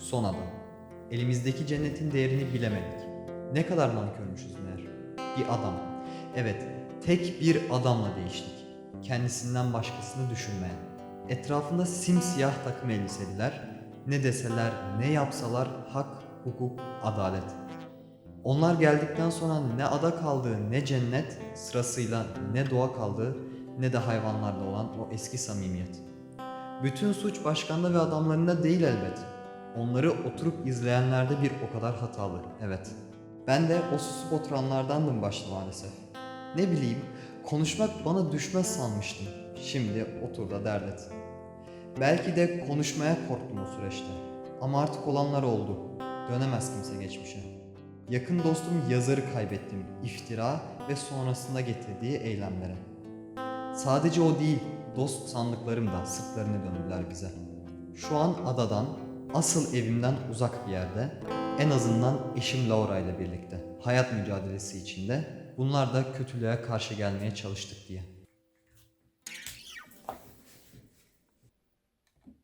Son adam. Elimizdeki cennetin değerini bilemedik. Ne kadar nankörmüşüz meğer. Bir adam. Evet, tek bir adamla değiştik. Kendisinden başkasını düşünmeyen. Etrafında simsiyah takım elbiseliler. Ne deseler, ne yapsalar hak, hukuk, adalet. Onlar geldikten sonra ne ada kaldı ne cennet sırasıyla ne doğa kaldı ne de hayvanlarla olan o eski samimiyet. Bütün suç başkanda ve adamlarında değil elbet. Onları oturup izleyenlerde bir o kadar hatalı, evet. Ben de o susup oturanlardandım başta maalesef. Ne bileyim, konuşmak bana düşmez sanmıştım. Şimdi otur da dert et. Belki de konuşmaya korktum o süreçte. Ama artık olanlar oldu. Dönemez kimse geçmişe. Yakın dostum yazarı kaybettim iftira ve sonrasında getirdiği eylemlere. Sadece o değil, dost sandıklarım da sırtlarını döndüler bize. Şu an adadan, asıl evimden uzak bir yerde, en azından eşim Laura ile birlikte, hayat mücadelesi içinde, bunlar da kötülüğe karşı gelmeye çalıştık diye.